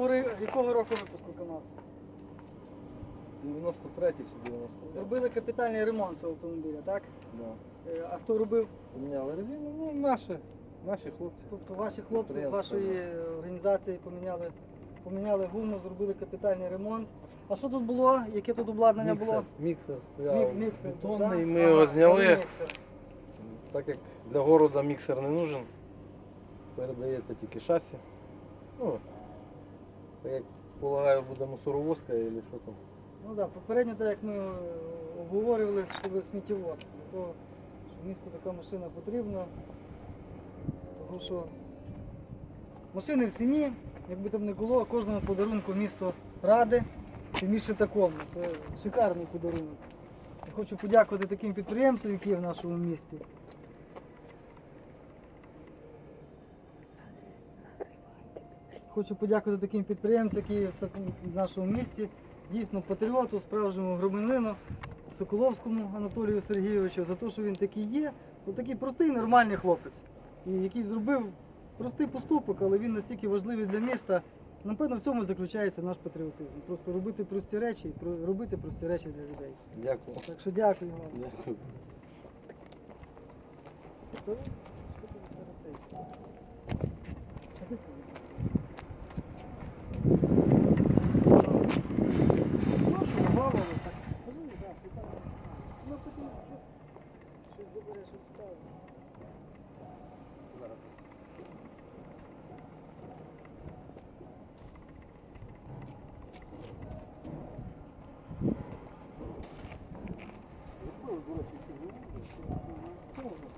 Якого, якого року випуску КАМАЗ? 93 чи 90. Зробили капітальний ремонт цього автомобіля, так? Да. Е, А хто робив? Поміняли резину, ну наші, наші хлопці. Тобто ваші хлопці з Підприємство, вашої організації поміняли, поміняли гуму, зробили капітальний ремонт. А що тут було? Яке тут обладнання було? Міксер, стояв Мік- міксер, бетонний, так? ми його зняли. міксер. Так як для города міксер не нужен, передається тільки шасі. Ну, як полагаю, буде мусоровозка або що там. Ну так, да, попередньо, так як ми е, обговорювали, що ви сміттєвоз. Для що місту така машина потрібна. Тому що машини в ціні, якби там не було, кожному подарунку місто ради, тим більше такому. Це шикарний подарунок. Я хочу подякувати таким підприємцям, які в нашому місті. Хочу подякувати таким підприємцям, які в нашому місті, дійсно патріоту, справжньому громадянину Соколовському Анатолію Сергійовичу, за те, що він такий є, ну, Отакий простий, нормальний хлопець, і який зробив простий поступок, але він настільки важливий для міста. Напевно, в цьому заключається наш патріотизм. Просто робити прості речі, робити прості речі для людей. Дякую. Так що дякую вам. Дякую. щось щось забере, щось вставить. Зараз. Все можна.